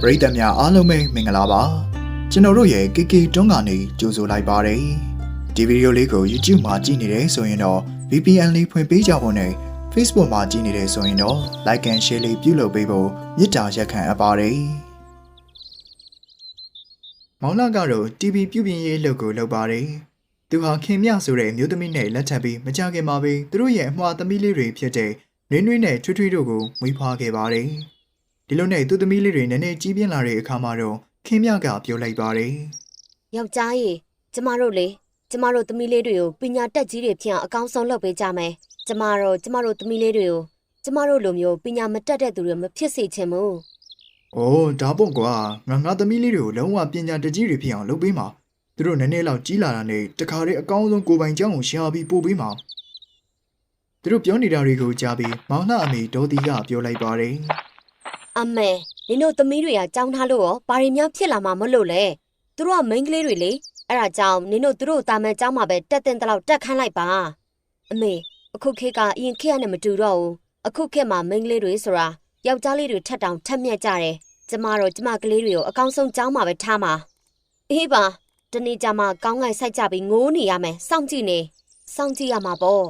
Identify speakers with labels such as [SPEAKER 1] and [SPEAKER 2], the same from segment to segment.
[SPEAKER 1] ပရိသတ်များအားလုံးပဲမင်္ဂလာပါကျွန်တော်တို့ရဲ့ KK တွန်းကနေကြိုဆိုလိုက်ပါတယ်ဒီဗီဒီယိုလေးကို YouTube မှာကြည့်နေတယ်ဆိုရင်တော့ VPN လေးဖွင့်ပေးကြဖို့နဲ့ Facebook မှာကြည့်နေတယ်ဆိုရင်တော့ Like and Share လေးပြုလုပ်ပေးဖို့မေတ္တာရက်ခံအပ်ပါတယ်မောင်လာကတော့ TV ပြုပြင်ရေးလုပ်ကိုလုပ်ပါတယ်သူဟာခင်မြဆိုတဲ့မျိုးသမီးနဲ့လက်ထပ်ပြီးမကြခင်မှာပဲသူတို့ရဲ့အမွှာသမီးလေးတွေဖြစ်တဲ့နွေးနွေးနဲ့ထွေးထွေးတို့ကိုမွေးဖွားခဲ့ပါတယ် ဒီလိုနဲ့သူသမီးလေးတွေနည်းနည်းကြီးပြင်းလာတဲ့အခါမှာတော့ခင်မြကပြောလိုက်ပါတယ်
[SPEAKER 2] ယောက်ျားကြီးကျမတို့လေကျမတို့သမီးလေးတွေကိုပညာတတ်ကြီးတွေဖြစ်အောင်အကောင်းဆုံးလုပ်ပေးကြမယ်ကျမတို့ကျမတို့သမီးလေးတွေကိုကျမတို့လိုမျိုးပညာမတတ်တဲ့သူတွေမဖြစ်စေချင်ဘူး။
[SPEAKER 1] အိုးဒါပေါ့ကွာငါငါသမီးလေးတွေကိုလုံးဝပညာတကြီးတွေဖြစ်အောင်လုပ်ပေးမှာ။သူတို့နည်းနည်းလောက်ကြီးလာတာနဲ့တခါတည်းအကောင်းဆုံးကိုယ်ပိုင်ကြောင်းကိုရှာပြီးပို့ပေးမှာ။သူတို့ပြောနေတာတွေကိုကြားပြီးမောင်နှအမေဒေါ်တီကပြောလိုက်ပါတယ်
[SPEAKER 2] အမေနင်တို့သမီးတွေကကြောင်းထားလို့ရောဘာတွေများဖြစ်လာမှာမလို့လဲသူတို့ကမိန်းကလေးတွေလေအဲ့ဒါကြောင့်နင်တို့သူတို့တာမန်ကျောင်းမှာပဲတက်တင်တလောက်တက်ခန်းလိုက်ပါအမေအခုခေတ်ကအရင်ခေတ်ကနဲ့မတူတော့ဘူးအခုခေတ်မှာမိန်းကလေးတွေဆိုတာယောက်ျားလေးတွေထက်တောင်ထက်မြက်ကြတယ်ကျမတို့ကျမကလေးတွေကိုအကောင်းဆုံးကျောင်းမှာပဲထားမှာအေးပါတနေ့ကျမှကောင်းငိုင်ဆိုင်ကြပြီးငိုးနေရမယ်စောင့်ကြည့်နေစောင့်ကြည့်ရမှာပေါ့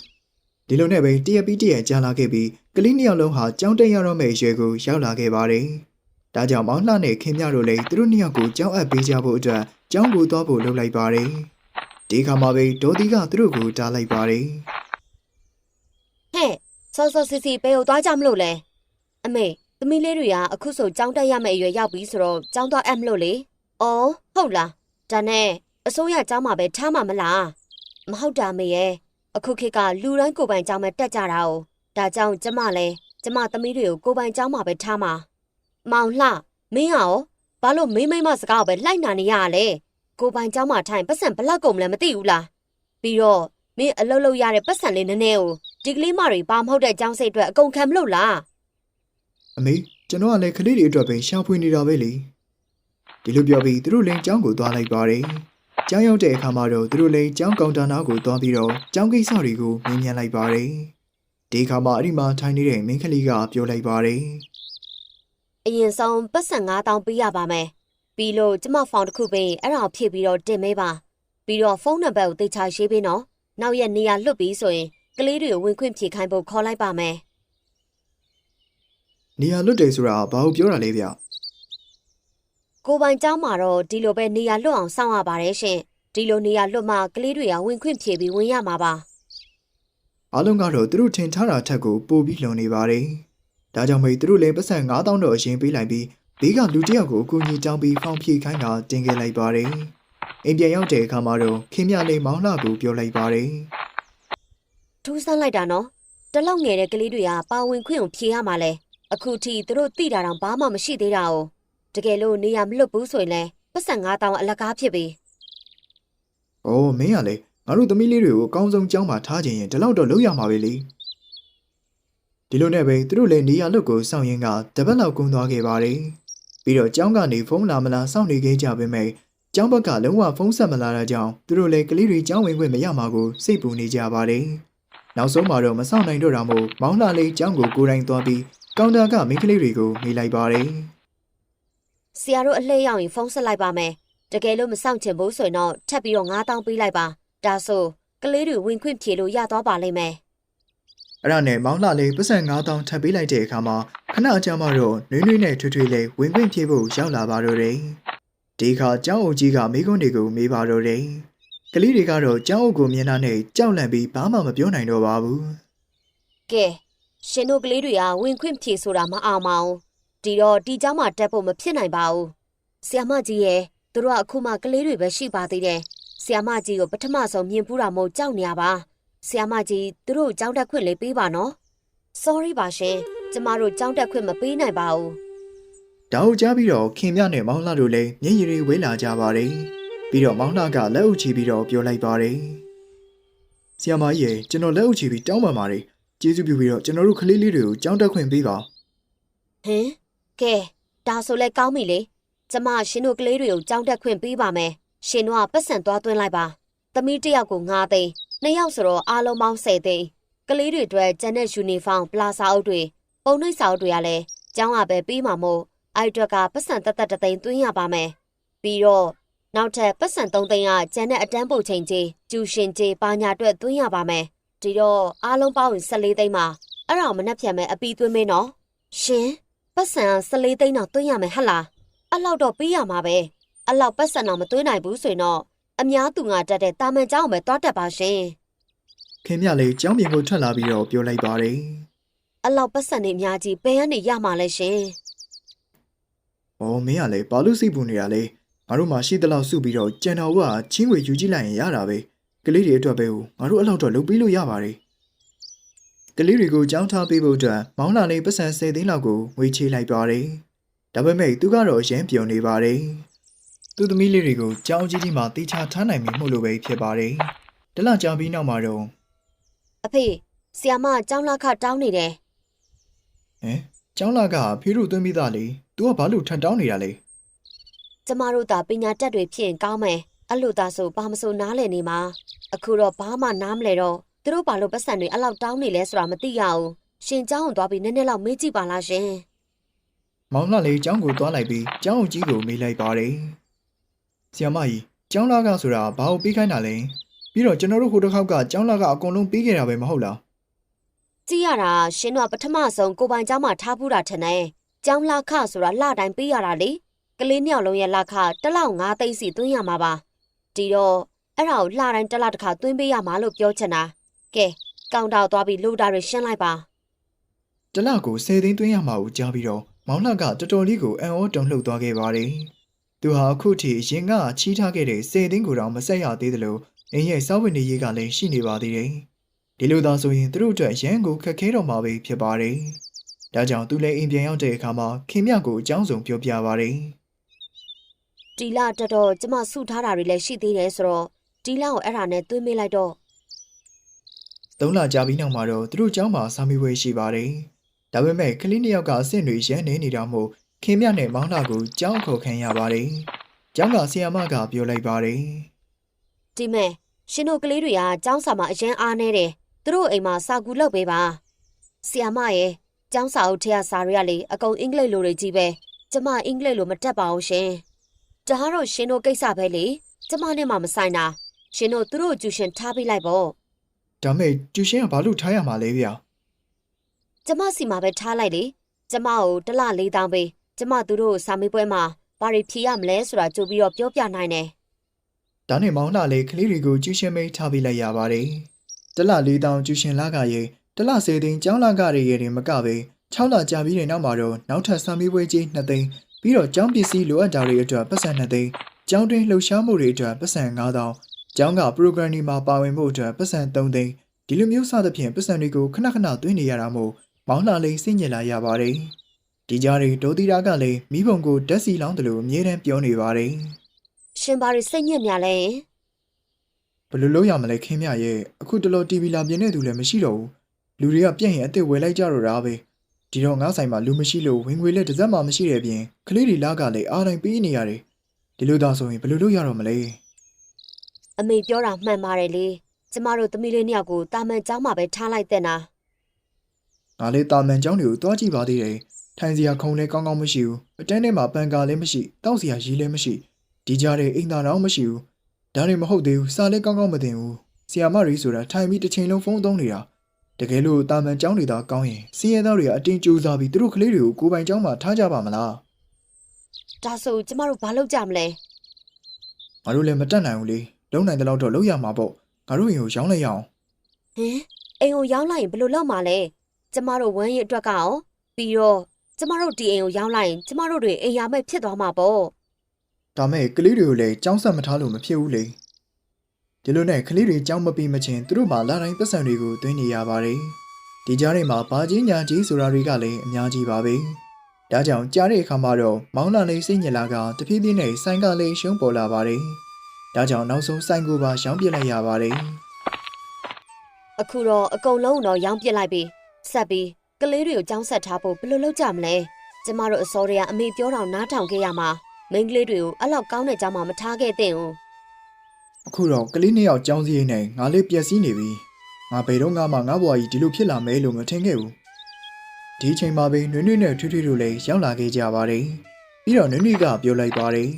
[SPEAKER 2] ။
[SPEAKER 1] ဒီလိုနဲ့ပဲတရက်ပြီးတရက်ကြာလာခဲ့ပြီး ကလေးနှစ်ယောက်လုံးဟာကြောင်းတက်ရတော့မယ့်အရွယ်ကိုရောက်လာခဲ့ပါတယ်။ဒါကြောင့်မောင်လှနဲ့ခင်မြတို့လည်းသူတို့နှစ်ယောက်ကိုကြောင်းအပ်ပေးကြဖို့အတွက်ကြောင်းကိုသွားဖို့လုပ်လိုက်ပါတယ်။ဒီခါမှာပဲဒေါ်တီကသူတို့ကိုတားလိုက်ပါတယ်။
[SPEAKER 2] ဟဲ့စောစောစီစီဘယ်ကိုသွားကြမလို့လဲအမေသမီးလေးတွေကအခုဆိုကြောင်းတက်ရမယ့်အရွယ်ရောက်ပြီဆိုတော့ကြောင်းသွားအပ်မလို့လေအော်ဟုတ်လားဒါနဲ့အစိုးရကျောင်းမှာပဲထားမှာမလားမဟုတ်တာမေရဲ့အခုခေတ်ကလူတိုင်းကိုယ်ပိုင်ကျောင်းမှာတက်ကြတာ哦 ဒါကြောင့်ကျမလည်းကျမသမီးတွေကိုကိုယ်ပိုင်ကျောင်းမှာပဲထားမှာမောင်လှမင်းရောဘာလို့မင်းမိမစကားကိုပဲလိုက်နာနေရလဲကိုယ်ပိုင်ကျောင်းမှာထိုင်ပတ်စံဘလောက်ကုန်မလဲမသိဘူးလားပြီးတော့မင်းအလုပ်လုပ်ရတဲ့ပတ်စံလေးနည်းနည်းကိုဒီကလေးမတွေဘာမဟုတ်တဲ့ចောင်းစိတ်အတွက်အကုန်ခံမလို့လား
[SPEAKER 1] အမေကျွန်တော်ကလည်းကလေးတွေအတွက်ပဲရှာဖွေနေတာပဲလေဒီလိုပြောပြီးသူတို့လည်းကျောင်းကိုသွားလိုက်ပါတယ်ကျောင်းရောက်တဲ့အခါမှာတော့သူတို့လည်းကျောင်းကောင်တာနာကိုသွားပြီးတော့ကျောင်းကိစ္စတွေကိုမြင်မြန်လိုက်ပါတယ် ဒီအခါမှာအဲ့ဒီမှာထိုင်နေတဲ့မင်းကလေးကပြောလိုက်ပါတယ်
[SPEAKER 2] အရင်ဆုံးပတ်စံ9000ပေးရပါမယ်ပြီးလို့ကျမဖောင်တစ်ခုပေးအဲ့ဒါကိုဖြည့်ပြီးတော့တင်မေးပါပြီးတော့ဖုန်းနံပါတ်ကိုသိချာရေးပေးနော်နောက်ရက်နေရာလွတ်ပြီးဆိုရင်ကလေးတွေကိုဝင်ခွင့်ဖြည့်ခိုင်းဖို့ခေါ်လိုက်ပါမယ်
[SPEAKER 1] နေရာလွတ်တယ်ဆိုတာဘာလို့ပြောတာလဲဗျ
[SPEAKER 2] ကိုပိုင်เจ้าမှာတော့ဒီလိုပဲနေရာလွတ်အောင်စောင့်ရပါတယ်ရှင်ဒီလိုနေရာလွတ်မှကလေးတွေကဝင်ခွင့်ဖြည့်ပြီးဝင်ရမှာပါ
[SPEAKER 1] အားလုံးကတော့သူတို့ထင်ထားတာထက်ကိုပိုပြီးလုံနေပါတယ်ဒါကြောင့်မေသူတို့လည်းပတ်စံ9000တော့အရင်ပေးလိုက်ပြီးဘေးကလူတစ်ယောက်ကိုအကူအညီတောင်းပြီးဖောင်ဖြည့်ခိုင်းတာတင်ခဲ့လိုက်ပါတယ်အိမ်ပြန်ရောက်တဲ့အခါမှာတော့ခင်မြလေးမောင်လှကိုပြောလိုက်ပါတယ်
[SPEAKER 2] ထူးဆန်းလိုက်တာနော်တလောက်ငယ်တဲ့ကလေးတွေကပါဝင်ခွင့်ကိုဖြည့်ရမှာလဲအခုထိသူတို့သိတာတောင်ဘာမှမရှိသေးတာ哦တကယ်လို့နေရာမလွတ်ဘူးဆိုရင်လဲပတ်စံ9000အလကားဖြစ်ပြီ။
[SPEAKER 1] အော်မင်းကလည်း ငါတို့သမီးလေးတွေကိုအကောင်းဆုံးကြောင်းမှာထားခြင်းရင်ဒီလောက်တော့လုပ်ရမှာပဲလေ။ဒီလိုနဲ့ပဲသူတို့လည်းနေရာလွတ်ကိုစောင့်ရင်းကတပတ်လောက်ကုန်သွားခဲ့ပါတယ်။ပြီးတော့ကျောင်းကနေဖုန်းလာမလားစောင့်နေခဲ့ကြပေမဲ့ကျောင်းဘက်ကလုံးဝဖုန်းဆက်မလာတာကြောင့်သူတို့လည်းကလေးတွေကျောင်းဝင်ခွင့်မရမှာကိုစိတ်ပူနေကြပါတယ်။နောက်ဆုံးမှာတော့မဆောင်နိုင်တော့တာမို့မောင်လှလေးကျောင်းကိုကိုယ်တိုင်သွားပြီးကောင်တာကမိန်းကလေးတွေကိုမေးလိုက်ပါတယ်။
[SPEAKER 2] ဆရာတို့အလှည့်ရောက်ရင်ဖုန်းဆက်လိုက်ပါမယ်တကယ်လို့မဆောင်ချင်ဘူးဆိုရင်တော့ထပ်ပြီးတော့9000ပေးလိုက်ပါ ဒါဆိုကလေးတွေဝင်ခွင့်ဖြည့်လို့ရသွားပါလိမ့်မယ်
[SPEAKER 1] အဲ့ဒါနဲ့မောင်လှလေးပတ်စံ9000ထပ်ပေးလိုက်တဲ့အခါမှာခဏကြာမှတော့နွေးနွေးနဲ့ထွေးထွေးလေးဝင်ခွင့်ဖြည့်ဖို့ရောက်လာပါတော့တယ်။ဒီခါကျောင်းအုပ်ကြီးကမိကွန်းတွေကိုမေးပါတော့တယ်။ကလေးတွေကတော့ကျောင်းအုပ်ကိုမြင်တာနဲ့ကြောက်လန့်ပြီးဘာမှမပြောနိုင်တော့ပါဘူး
[SPEAKER 2] ကဲရှင်တို့ကလေးတွေကဝင်ခွင့်ဖြည့်ဆိုတာမအောင်ပါဘူးဒီတော့ဒီเจ้าမှာတက်ဖို့မဖြစ်နိုင်ပါဘူးဆ iam မကြီးရဲ့သူတို့ကအခုမှကလေးတွေပဲရှိပါသေးတယ် ဆ iam မကြီးကိုပထမဆုံးမြင်ဖူးတာမို့ကြောက်နေရပါဆ iam မကြီးသူတို့ကြောင်းတက်ခွင့်လေးပေးပါနော် sorry ပါရှင်ကျမတို့ကြောင်းတက်ခွင့်မပေးနိုင်ပါဘူး။
[SPEAKER 1] ဒါကိုကြားပြီးတော့ခင်မြနဲ့မောင်လှတို့လည်းမျက်ရည်တွေဝေးလာကြပါတယ်။ပြီးတော့မောင်လှကလက်အုပ်ချပြီးတော့ပြောလိုက်ပါတယ်။ဆီယမကြီးရေကျွန်တော်လက်အုပ်ချပြီးတောင်းပန်ပါတယ်။ကျေးဇူးပြုပြီးတော့ကျွန်တော်တို့ကလေးလေးတွေကိုကျောင်းတက်ခွင့်ပေးပါ
[SPEAKER 2] ဟင်ကဲဒါဆိုလဲကောင်းပြီလေကျမရှင်တို့ကလေးတွေကိုကြောင်းတက်ခွင့်ပေးပါမယ် ရှင်တို့ကပတ်စံသွားသွင်းလိုက်ပါသမီးတစ်ယောက်ကို9သိန်းနှစ်ယောက်ဆိုတော့အားလုံးပေါင်း10သိန်းကလေးတွေအတွက်ကျန်တဲ့ယူနီဖောင်းပလာစာအုပ်တွေပုံနှိပ်စာအုပ်တွေကလည်းကျောင်းကပဲပေးမှာမို့အဲ့အတွက်ကပတ်စံတက်တက်တသိန်းသွင်းရပါမယ်ပြီးတော့နောက်ထပ်ပတ်စံ3သိန်းကကျန်တဲ့အတန်းပုတ်ချိန်ကြီးကျူရှင်ကြီးပါညာအတွက်သွင်းရပါမယ်ဒီတော့အားလုံးပေါင်းရင်14သိန်းပါအဲ့ဒါကိုမနှက်ဖြတ်မဲ့အပီးသွင်းမင်းနော်ရှင်ပတ်စံ14သိန်းတော့သွင်းရမယ်ဟဟလားအဲ့လောက်တော့ပေးရမှာပဲ အဲ့လောက်ပတ်စံတော့မသွင်းနိုင်ဘူးဆိုရင်တော့အများသူငါတက်တဲ့တာမန်เจ้าကိုပဲတွားတက်ပါရှင်
[SPEAKER 1] ခင်ဗျလေးကျောင်းပြင်ကိုထွက်လာပြီးတော့ပြောလိုက်ပါတယ်
[SPEAKER 2] အဲ့လောက်ပတ်စံနေအများကြီးဘယ်ကနေရမှာလဲရှင်
[SPEAKER 1] ။အော်မင်းကလည်းဘာလို့စိတ်ပူနေတာလဲ။ငါတို့မှရှိသလောက်စုပြီးတော့ကြံတော်ကချင်းဝေယူကြည့်လိုက်ရင်ရတာပဲ။ကလေးတွေအတွက်ပဲဟိုငါတို့အဲ့လောက်တော့လုပ်ပြီးလို့ရပါတယ်။ကလေးတွေကိုကြောင်းထားပေးဖို့အတွက်မောင်းလာလေးပတ်စံ10သိန်းလောက်ကိုငွေချေးလိုက်ပါတယ်။ဒါပေမဲ့သူကတော့ရမ်းပြုံနေပါတယ်။ သူ့သမီးလေးတွေကိုကြောင်းကြီးကြီးမှတေချာထားနိုင်ပြီမို့လို့ပဲဖြစ်ပါတယ်။တလကြာပြီးနောက်မှာတော့
[SPEAKER 2] အဖေဆီယာမကျောင်းလာခတောင်းနေတယ်
[SPEAKER 1] ဟမ်ကျောင်းလာကဖေးတို့သွင်းပြီးသားလေ။ तू ကဘာလို့ထပ်တောင်းနေတာလဲ။
[SPEAKER 2] ကျမတို့သာပညာတတ်တွေဖြစ်ရင်ကောင်းမယ်အဲ့လိုသာဆိုဘာမဆိုနားလည်နေမှာအခုတော့ဘာမှနားမလဲတော့သူတို့ဘာလို့ပတ်စံတွေအဲ့လောက်တောင်းနေလဲဆိုတာမသိရဘူးရှင်ကျောင်းကိုသွားပြီးနည်းနည်းလောက်မေးကြည့်ပါလားရှင်
[SPEAKER 1] မောင်လှလေးကျောင်းကိုသွားလိုက်ပြီးကျောင်းအုပ်ကြီးကိုမေးလိုက်ပါတယ်။ ဆီယမကြီးကျောင်းလာကဆိုတာဘာလို့ပြီးခိုင်းတာလဲ။ပြီးတော့ကျွန်တော်တို့ဟိုတစ်ခေါက်ကကျောင်းလာကအကုန်လုံးပြီးခဲ့တာပဲမဟုတ်လား
[SPEAKER 2] ကြည့်ရတာရှင်တို့ကပထမဆုံးကိုပိုင်ကျောင်းမှာထားဘူးတာထင်တယ်ကျောင်းလာခဆိုတာလတိုင်းပေးရတာလေကလေးနှစ်ယောက်လုံးရဲ့လခတစ်လောက်၅သိန်းစီသွင်းရမှာပါဒီတော့အဲ့ဒါကိုလတိုင်းတစ်လတစ်ခါသွင်းပေးရမှာလို့ပြောချင်တာကဲကောင်တောက်သွားပြီးလိုတာတွေရှင်းလိုက်ပါ။
[SPEAKER 1] တစ်လကို10သိန်းသွင်းရမှာကိုကြားပြီးတော့မောင်လှကတော်တော်လေးကိုအံ့ဩတုန်လှုပ်သွားခဲ့ပါတယ်။ သူဟာအခုထိရင်ကချီးထားခဲ့တဲ့10သိန်းကိုတော့မဆက်ရသေးသလိုအင်းရဲ့စောဝင်နေရေးကလည်းရှိနေပါသေးတယ်။ဒီလိုသာဆိုရင်သူတို့အတွက်ရန်ကိုခက်ခဲတော့မှာပဲဖြစ်ပါတယ်။ဒါကြောင့်သူလည်းအိမ်ပြန်ရောက်တဲ့အခါမှာခင်မြကိုအကြောင်းစုံပြောပြပါတယ်။
[SPEAKER 2] ဒီလတော်တော်ကျမစုထားတာတွေလည်းရှိသေးတယ်ဆိုတော့ဒီလကိုအဲ့ဒါနဲ့သွင်းပေးလိုက်တော့
[SPEAKER 1] သုံးလကြာပြီးနောက်မှာတော့သူတို့เจ้าမှာစာမေးပွဲရှိပါတယ်။ဒါပေမဲ့ကလေးနှစ်ယောက်ကအဆင့်တွေရမ်းနေနေတာမို့ ခင်မြနဲ့မောင်နှကိုကြောင်းခေါ်ခံရပါတယ်။ကျောင်းကဆီယမကပြောလိုက်ပါတယ်
[SPEAKER 2] ဒီမဲရှင်တို့ကလေးတွေကကျောင်းစာမှာအရင်အားနေတယ်သူတို့အိမ်မှာစာကူလောက်ပေးပါဆီယာမရဲ့ကျောင်းစာအုပ်ထည့်ရစာတွေကလေအကုန်အင်္ဂလိပ်လိုတွေကြီးပဲကျမအင်္ဂလိပ်လိုမတတ်ပါဘူးရှင်ဒါကတော့ရှင်တို့ကိစ္စပဲလေကျမနဲ့မှမဆိုင်တာရှင်တို့သူတို့ကျူရှင်ထားပေးလိုက်ပေါ့။
[SPEAKER 1] ဒါမဲ့ကျူရှင်ကဘာလို့ထားရမှာလဲဗျာ
[SPEAKER 2] ကျမစီမှာပဲထားလိုက်လေကျမကိုတစ်လ၄တောင်းပေး ကျမသူတို့စာမေးပွဲမှာဘာတွေဖြေရမလဲဆိုတာကြိုပြီးတော့ပြောပြနိုင်တယ်။
[SPEAKER 1] ဒါနဲ့မောင်နှလေးကလေးတွေကိုကျူရှင်မိတ်ထားပေးလိုက်ရပါတယ်။တလ၄တောင်ကျူရှင်လာကရေတလ၁၀သိန်းကျောင်းလာကရေရေတွေမကပဲ6လကြာပြီးတဲ့နောက်မှာတော့နောက်ထပ်စာမေးပွဲကြီး2သိန်းပြီးတော့ကျောင်းပစ္စည်းလိုအပ်တာတွေအတွက်ပတ်စံ2သိန်းကျောင်းတွင်းလှူရှားမှုတွေအတွက်ပတ်စံ9000ကျောင်းက program တွေမှာပါဝင်မှုအတွက်ပတ်စံ3သိန်းဒီလိုမျိုးစသဖြင့်ပတ်စံတွေကိုခဏခဏသွင်းနေရတာမို့မောင်းလာလေးစိတ်ညစ်လာရပါတယ်။ ဒီကြားတွေဒေါ်တီတာကလည်းမိဘုံကိုဓာတ်စီလောင်းတယ်လို့အမြဲတမ်းပြောနေပါတယ်
[SPEAKER 2] ရှင်ဘာတွေစိတ်ညစ်များလဲ
[SPEAKER 1] ဘယ်လိုလုပ်ရမလဲခင်းမြရဲ့အခုတလော TV လာပြင်နေသူလည်းမရှိတော့ဘူးလူတွေကပြက်ရင်အစ်စ်ဝယ်လိုက်ကြတော့တာပဲဒီတော့ငါးဆိုင်မှာလူမရှိလို့ဝင်ငွေလက်တစ်စက်မှမရှိတဲ့ပြင်ကလေးတွေလာကလည်းအားတိုင်းပေးနေရတယ်ဒီလိုသာဆိုရင်ဘယ်လိုလုပ်ရတော့မလဲ
[SPEAKER 2] အမေပြောတာမှန်ပါတယ်လေကျမတို့သမီးလေးနှစ်ယောက်ကိုတာမန်ကျောင်းမှာပဲထားလိုက်တဲ့နာ
[SPEAKER 1] ငါလေးတာမန်ကျောင်းတွေကိုတွားကြည့်ပါသေးတယ် ထိုင်စရာခုံလည်းကောင်းကောင်းမရှိဘူးအတန်းထဲမှာပန်ကာလည်းမရှိတောက်စရာရီလည်းမရှိဒီကြားထဲအိမ်သာတော့မရှိဘူးဒါတွေမဟုတ်သေးဘူးစာလည်းကောင်းကောင်းမတင်ဘူးဆီယာမရီဆိုတာထိုင်ပြီးတစ်ချိန်လုံးဖုန်းသုံးနေတာတကယ်လို့တာမန်ကျောင်းတွေသာကောင်းရင်စီးရဲသားတွေကအတင်းကြိုးစားပြီးသူတို့ကလေးတွေကိုကိုယ်ပိုင်ကျောင်းမှာထားကြပါမလား
[SPEAKER 2] ဒါဆိုကျမတို့ဘာလုပ်ကြမလဲ
[SPEAKER 1] ငါတို့လည်းမတက်နိုင်ဘူးလေလုံနိုင်တဲ့လောက်တော့လုပ်ရမှာပေါ့ငါတို့ရင်ကိုရောင်းလိုက်ရအောင်
[SPEAKER 2] ဟင်အိမ်ကိုရောက်လိုက်ရင်ဘယ်လိုလုပ်မှာလဲကျမတို့ဝမ်းရင်အတွက်ကရောပြီးတော့ ကျမတို့ဒီအိမ်ကိုရောက်လိုက်ရင်ကျမတို့တွေအိမ်ရမဲ့ဖြစ်သွားမှာပေါ့
[SPEAKER 1] ဒါမဲ့ကလေးတွေကိုလည်းကျောင်းဆက်မထားလို့မဖြစ်ဘူးလေဒီလိုနဲ့ကလေးတွေကျောင်းမပြီးမချင်းသူတို့မှလာတိုင်းပတ်စံတွေကိုသွင်းနေရပါတယ်ဒီကြားထဲမှာဘာကြီးညာကြီးဆိုတာတွေကလည်းအများကြီးပါပဲဒါကြောင့်ကြားတဲ့အခါမှာတော့မောင်းလာလေးစိတ်ညစ်လာကတဖြည်းဖြည်းနဲ့ဆိုင်ကလေးရှုံးပေါ်လာပါတယ်ဒါကြောင့်နောက်ဆုံးဆိုင်ကိုပါရှောင်းပြစ်လိုက်ရပါတယ်
[SPEAKER 2] အခုတော့အကုန်လုံးတော့ရောင်းပစ်လိုက်ပြီဆက်ပြီး ကလေးတွေကိုကျောင်းဆက်ထားဖို့ဘယ်လိုလုပ်ကြမလဲကျမတို့အစောတွေကအမေပြောတော့နားထောင်ခဲ့ရမှာမိန်းကလေးတွေကိုအဲ့လောက်ကောင်းတဲ့ကျောင်းမှာမထားခဲ့သင့်ဘူး
[SPEAKER 1] အခုတော့ကလေးနှစ်ယောက်ကျောင်းစည်းရိမ်နဲ့ငါလေးပျက်စီးနေပြီငါဘယ်တော့မှငါဘွားကြီးဒီလိုဖြစ်လာမယ်လို့မထင်ခဲ့ဘူးဒဒီအချိန်မှာပဲနွေ့နွေ့နဲ့ထွေးထွေးတို့လည်းရောက်လာခဲ့ကြပါတယ်ပြီးတော့နွေ့နွေ့ကပြောလိုက်ပါတယ်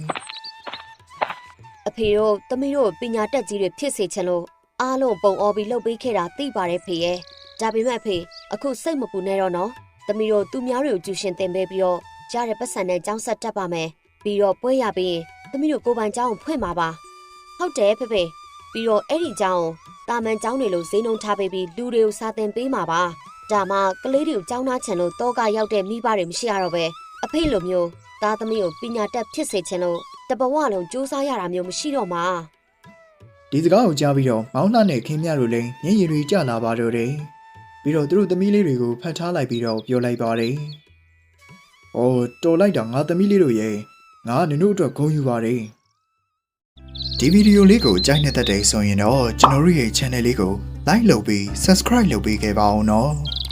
[SPEAKER 2] အဖေတို့သမီးတို့ပညာတက်ကြီးတွေဖြစ်စေချင်လို့အားလုံးပုံအော်ပြီးလှုပ်ပေးခဲ့တာသိပါတယ်ဖေရဲ့ ဒါပေမဲ့ဖေအခုစိတ်မပူနဲ့တော့နော်သမီးတို့သူများတွေကိုကျူရှင်တင်ပေးပြီးတော့ကြားတဲ့ပတ်စံနဲ့ကျောင်းဆက်တက်ပါမယ်ပြီးတော့ပွဲရပြီးရင်သမီးတို့ကိုပိုင်ကျောင်းကိုဖွင့်ပါပါဟုတ်တယ်ဖေဖေပြီးတော့အဲ့ဒီကျောင်းတာမန်ကျောင်းတွေလို့ဈေးနှုန်းထားပေးပြီးလူတွေကိုစာသင်ပေးမှာပါဒါမှကလေးတွေကိုကျောင်းသားချင်လို့တောကရောက်တဲ့မိဘတွေမရှိရတော့ပဲအဖေလိုမျိုးသားသမီးကိုပညာတတ်ဖြစ်စေချင်လို့တဘဝလုံးစူးစမ်းရတာမျိုးမရှိတော့မှာ
[SPEAKER 1] ဒီစကားကိုကြားပြီးတော့မောင်နှနဲ့ခင်မြတို့လည်းညင်ရီတွေကြလာပါတော့တယ် ပြီးတော့သူတို့သမီးလေးတွေကိုဖတ်ထားလိုက်ပြီးတော့ပြောလိုက်ပါတယ်။အော်တော်လိုက်တာငါသမီးလေးတို့ရဲ့ငါနင်တို့အတွက်ဂုဏ်ယူပါတယ်။ဒီဗီဒီယိုလေးကိုကြိုက်နေတဲ့တဲ့ဆိုရင်တော့ကျွန်တော်တို့ရဲ့ channel လေးကို like လုပ်ပြီး subscribe လုပ်ပေးခဲ့ပါအောင်နော်။